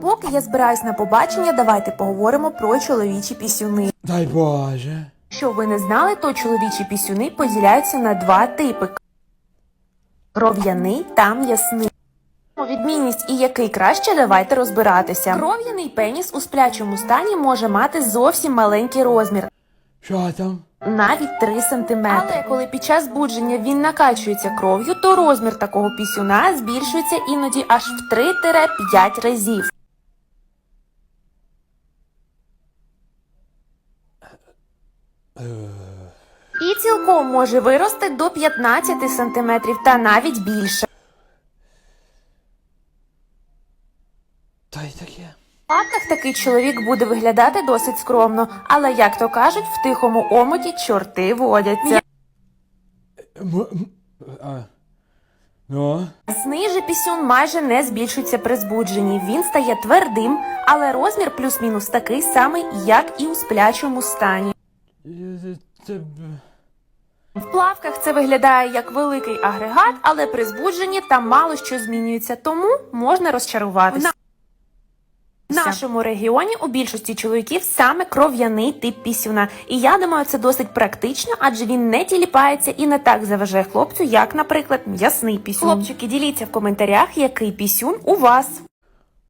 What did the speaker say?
Поки я збираюсь на побачення, давайте поговоримо про чоловічі пісюни. Дай Боже. Що ви не знали, то чоловічі пісюни поділяються на два типи: кров'яний та м'ясний. Відмінність і який краще, давайте розбиратися. Кров'яний пеніс у сплячому стані може мати зовсім маленький розмір, Що там? навіть 3 см. Але коли під час будження він накачується кров'ю, то розмір такого пісюна збільшується іноді аж в 3-5 разів. І цілком може вирости до 15 см та навіть більше. Та й таке. В такий чоловік буде виглядати досить скромно, але як то кажуть, в тихому омуті чорти водяться. А. Ну? Сниже пісюн майже не збільшується при збудженні. Він стає твердим, але розмір плюс-мінус такий самий, як і у сплячому стані. В плавках це виглядає як великий агрегат, але при збудженні там мало що змінюється, тому можна розчаруватися. В нашому регіоні у більшості чоловіків саме кров'яний тип пісюна. І я думаю, це досить практично, адже він не тіліпається і не так заважає хлопцю, як, наприклад, м'ясний пісюн. Хлопчики, діліться в коментарях, який пісюн у вас.